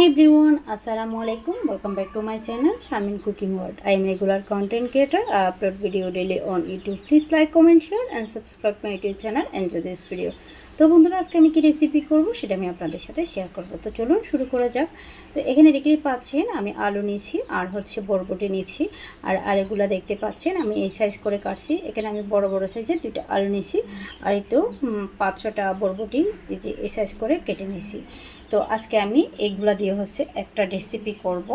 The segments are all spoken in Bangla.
Hi everyone, Assalamu alaikum. Welcome back to my channel, Sharmin Cooking World. I am regular content creator. I upload video daily on YouTube. Please like, comment, share and subscribe my YouTube channel. Enjoy this video. তো বন্ধুরা আজকে আমি কি রেসিপি করব সেটা আমি আপনাদের সাথে শেয়ার করব। তো চলুন শুরু করা যাক। তো এখানে দেখতেই পাচ্ছেন আমি আলু নিয়েছি আর হচ্ছে বরবটি নিয়েছি। আর আলুগুলো দেখতে পাচ্ছেন আমি এই সাইজ করে কাটছি। এখানে আমি বড় বড় সাইজের দুইটা আলু নিয়েছি। আর এই তো হুম, পাঁচ ছটা বরবটি এই যে এই সাইজ করে কেটে নিয়েছি। তো আজকে আমি এইগুলা দিয়ে হচ্ছে একটা রেসিপি করব।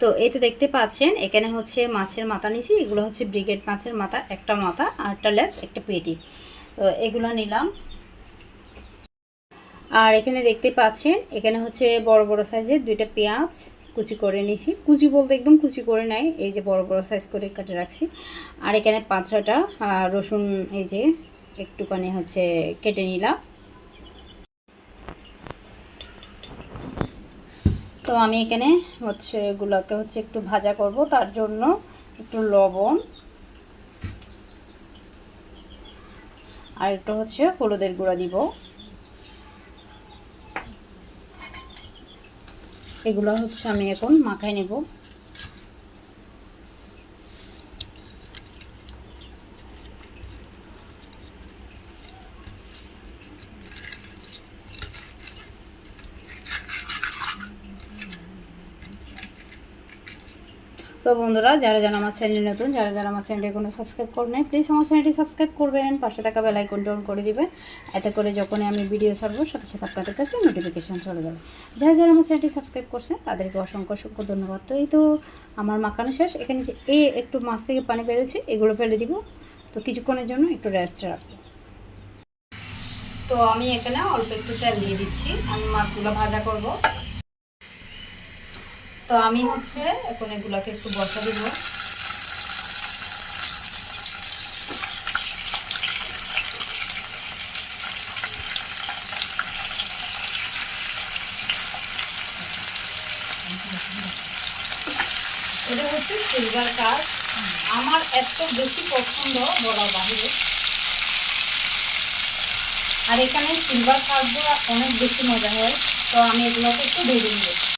তো এই তো দেখতে পাচ্ছেন এখানে হচ্ছে মাছের মাথা নিয়েছি। এগুলো হচ্ছে ব্রিগেড মাছের মাথা একটা মাথা একটা লেস একটা পেটি। তো এগুলো নিলাম। আর এখানে দেখতে পাচ্ছেন, এখানে হচ্ছে বড় বড় সাইজের দুইটা পেঁয়াজ কুচি করে নিয়েছি। কুচি বলতে একদম কুচি করে নাই, এই যে বড় বড় সাইজ করে কেটে রাখছি। আর এখানে পাঁচ ছটা রসুন এই যে একটুখানি হচ্ছে কেটে নিলাম। তো আমি এখানে হচ্ছে এগুলোকে হচ্ছে একটু ভাজা করব, তার জন্য একটু লবণ আর একটু হচ্ছে হলুদের গুঁড়া দিব। এগুলো হচ্ছে আমি এখন মাখায় নেব। তো বন্ধুরা, যারা যারা আমার চ্যানেল নতুন, যারা যারা আমার চ্যানেলটি কোনো সাবস্ক্রাইব করবেন প্লিজ আমার চ্যানেলটি সাবস্ক্রাইব করবেন। পাশে থাকা বেল আইকনটা অন করে দিবেন। এতে করে যখনই আমি ভিডিও ছাড়বো, সাথে সাথে আপনাদের কাছে নোটিফিকেশান চলে যাবে। যারা যারা আমার চ্যানেলটি সাবস্ক্রাইব করছেন, তাদেরকে অসংখ্য অসংখ্য ধন্যবাদ। তো এই তো আমার মাখানো শেষ। এখানে যে এই একটু মাছ থেকে পানি বেরোচ্ছে, এগুলো ফেলে দিব। তো কিছুক্ষণের জন্য একটু রেস্ট রাখব। তো আমি এখানে অল্প একটু তেল দিয়ে দিচ্ছি। আমি মাছগুলো ভাজা করব। তো আমি হচ্ছে এখন এগুলাকে একটু বসা দিব। এটা হচ্ছে সিলভার কাঠ আমার এত বেশি পছন্দ বলার বাহিরে আর এখানে সিলভার কাঠগুলো অনেক বেশি মজা হয়। তো আমি এগুলোকে একটু ভেজে নেব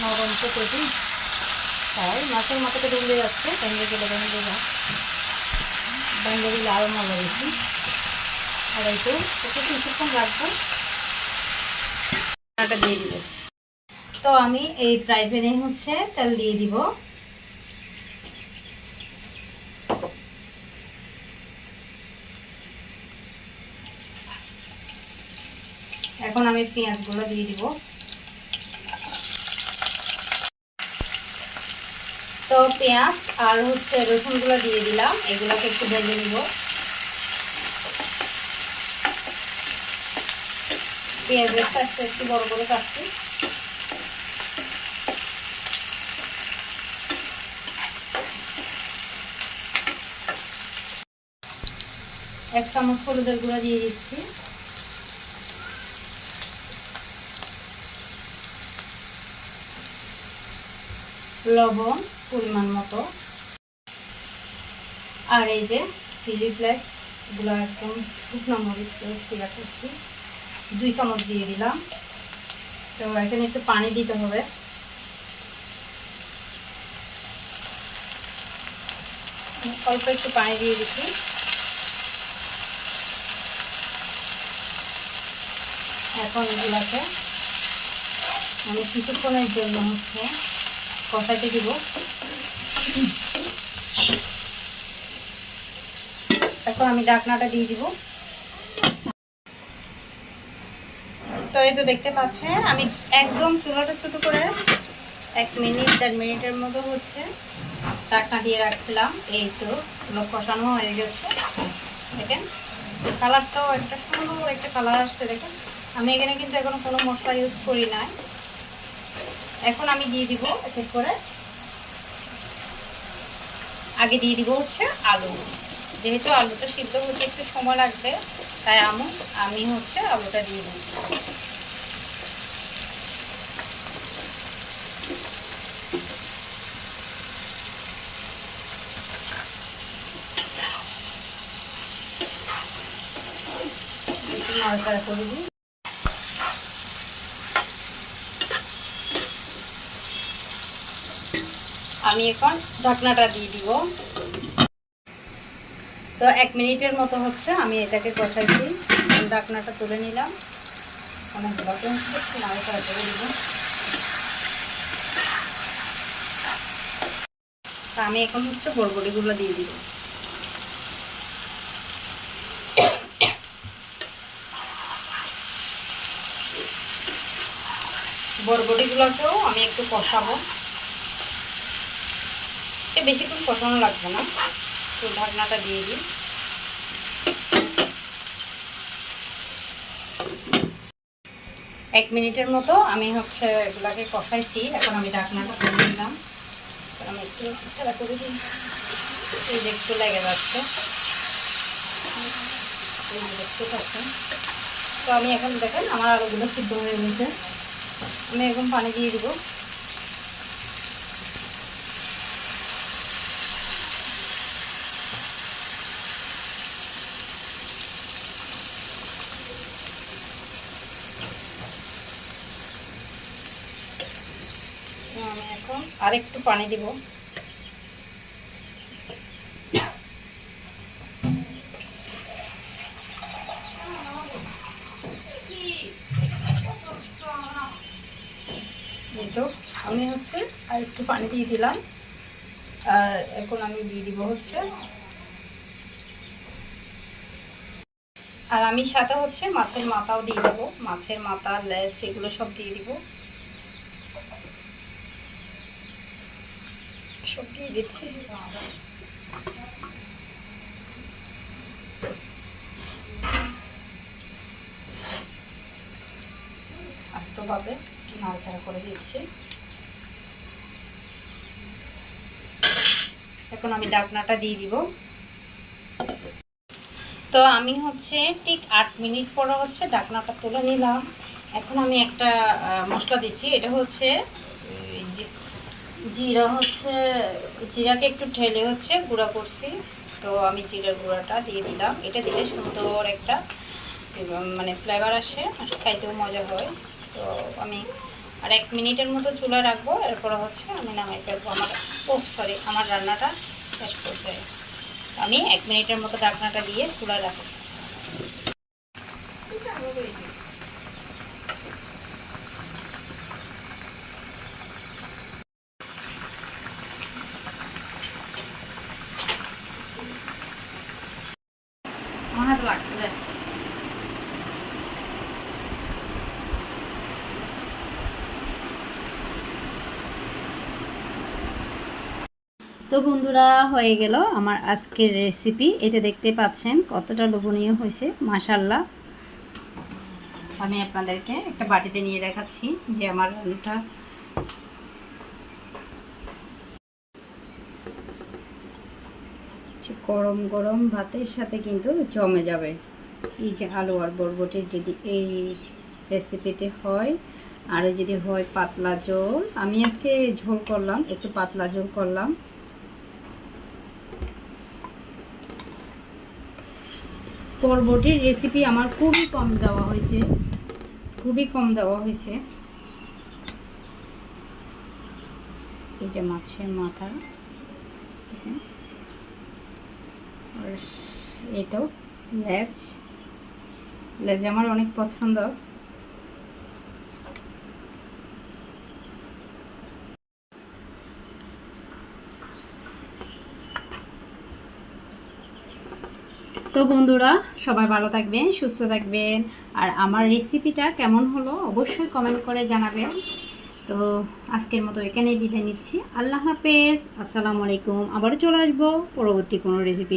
নরম তো কেটে তাই মাছের মাথাটা ভেঙে যাচ্ছে ভেঙে গেলে যায় ভেঙে দিলে আরও মজা বেশি। আর কিছুক্ষণ রাখব। দিয়ে দিব। তো আমি এই ফ্রাই প্যানে হচ্ছে তেল দিয়ে দিব। এখন আমি পেঁয়াজগুলো দিয়ে দিব। তো পেঁয়াজ আর হচ্ছে রসুনগুলো দিয়ে দিলাম। এগুলোকে একটু ভেজে নিব। পেঁয়াজের সাইজটা একটু বড় করে কাটছি। এক চামচ হলুদের গুঁড়া দিয়ে দিচ্ছি। লবণ পরিমাণ মতো। আর এই যে চিলি ফ্লেক্স এগুলো একদম শুকনো মরিচ ছিলা করছি। দুই চামচ দিয়ে দিলাম। তো এখানে একটু পানি দিতে হবে। অল্প একটু পানি দিয়ে দিচ্ছি। এখন এগুলাকে আমি কিছুক্ষণের জন্য হচ্ছে কষাইতে দিব। এখন আমি ডাকনাটা দিয়ে দিব। তো এই তো দেখতে পাচ্ছেন আমি একদম চুলাটা ছোট করে এক মিনিট, দেড় মিনিটের মতো হচ্ছে ডাকনা দিয়ে রাখছিলাম। এই তো কষানো হয়ে গেছে। দেখেন, কালারটাও একটা সুন্দর একটা কালার আসছে, দেখেন। আমি এখানে কিন্তু এখনও কোনো মশলা ইউজ করি নাই। এখন আমি দিয়ে দিব এক এক করে। আগে দিয়ে দিব হচ্ছে আলু। যেহেতু আলুটা সিদ্ধ হতে একটু সময় লাগবে, তাই আমি আমি হচ্ছে আলুটা দিয়ে দিই নাড়াচাড়া করে দিই। আমি এখন ঢাকনাটা দিয়ে দিব। তো এক মিনিটের মতো হচ্ছে, আমি এটাকে কষাইছি ঢাকনাটা তুলে নিলাম। অনেক অনেকগুলোকে হচ্ছে নাড়াচাড়া করে দিব। তা আমি এখন হচ্ছে বরবটিগুলো দিয়ে দিব। বরবটিগুলোকেও আমি একটু কষাবো। বেশিক্ষণ কষানো লাগবে না। তো ঢাকনাটা দিয়ে দিই। এক মিনিটের মতো আমি হচ্ছে এগুলাকে কষাইছি। এখন আমি ঢাকনাটা করে দিলাম আমি একটু খেলা করে দিই। এই যে লেগে যাচ্ছে। দেখতে পাচ্ছেন। তো আমি এখন দেখেন আমার আলুগুলো সিদ্ধ হয়ে গেছে। আমি এখন পানি দিয়ে দিব। আমি এখন আর একটু পানি দিব। তো, আমি হচ্ছে আর একটু পানি দিয়ে দিলাম। আর এখন আমি দিয়ে দিব হচ্ছে আর আমি সাথে হচ্ছে মাছের মাথাও দিয়ে দেবো। মাছের মাথা, লেজ, এগুলো সব দিয়ে দিব। সব দিয়ে দিচ্ছি আস্তভাবে একটু নাড়াচাড়া করে দিচ্ছি। এখন আমি ডাকনাটা দিয়ে দিব। তো আমি হচ্ছে ঠিক আট মিনিট পরে হচ্ছে ডাকনাটা তুলে নিলাম। এখন আমি একটা মশলা দিচ্ছি। এটা হচ্ছে জিরা হচ্ছে, জিরাকে একটু ঠেলে হচ্ছে গুঁড়া করছি। তো আমি জিরার গুঁড়াটা দিয়ে দিলাম। এটা দিলে সুন্দর একটা মানে ফ্লেভার আসে আর খাইতেও মজা হয়। তো আমি আর এক মিনিটের মতো চুলা রাখব। এরপরে হচ্ছে আমি নামাই ফেলব আমার ও সরি আমার রান্নাটা শেষ পর্যায়ে। আমি এক মিনিটের মতো ঢাকনাটা দিয়ে চুলা রাখব। লাগছে দেখ তো বন্ধুরা, হয়ে গেল আমার আজকের রেসিপি এতে দেখতে পাচ্ছেন কতটা লোভনীয় হয়েছে মাসাল্লাহ আমি আপনাদেরকে একটা বাটিতে নিয়ে দেখাচ্ছি যে আমার রান্নাটা গরম গরম ভাতের সাথে কিন্তু জমে যাবে। এই যে আলু আর বরবটির যদি এই রেসিপিটি হয় আর যদি হয় পাতলা ঝোল, আমি আজকে ঝোল করলাম, একটু পাতলা ঝোল করলাম। বরবটির রেসিপি আমার খুবই কম দেওয়া হয়েছে, খুবই কম দেওয়া হয়েছে। এই যে মাছের মাথা আর এই তো লেজ। লেজ আমার অনেক পছন্দ। তো বন্ধুরা, সবাই ভালো থাকবেন, সুস্থ থাকবেন। আর আমার রেসিপিটা কেমন হলো অবশ্যই কমেন্ট করে জানাবেন। তো আজকের মতো এখানেই বিদায় নিচ্ছি। আল্লাহ হাফেজ। আসসালামু আলাইকুম। আবারও চলে আসব পরবর্তী কোনো রেসিপি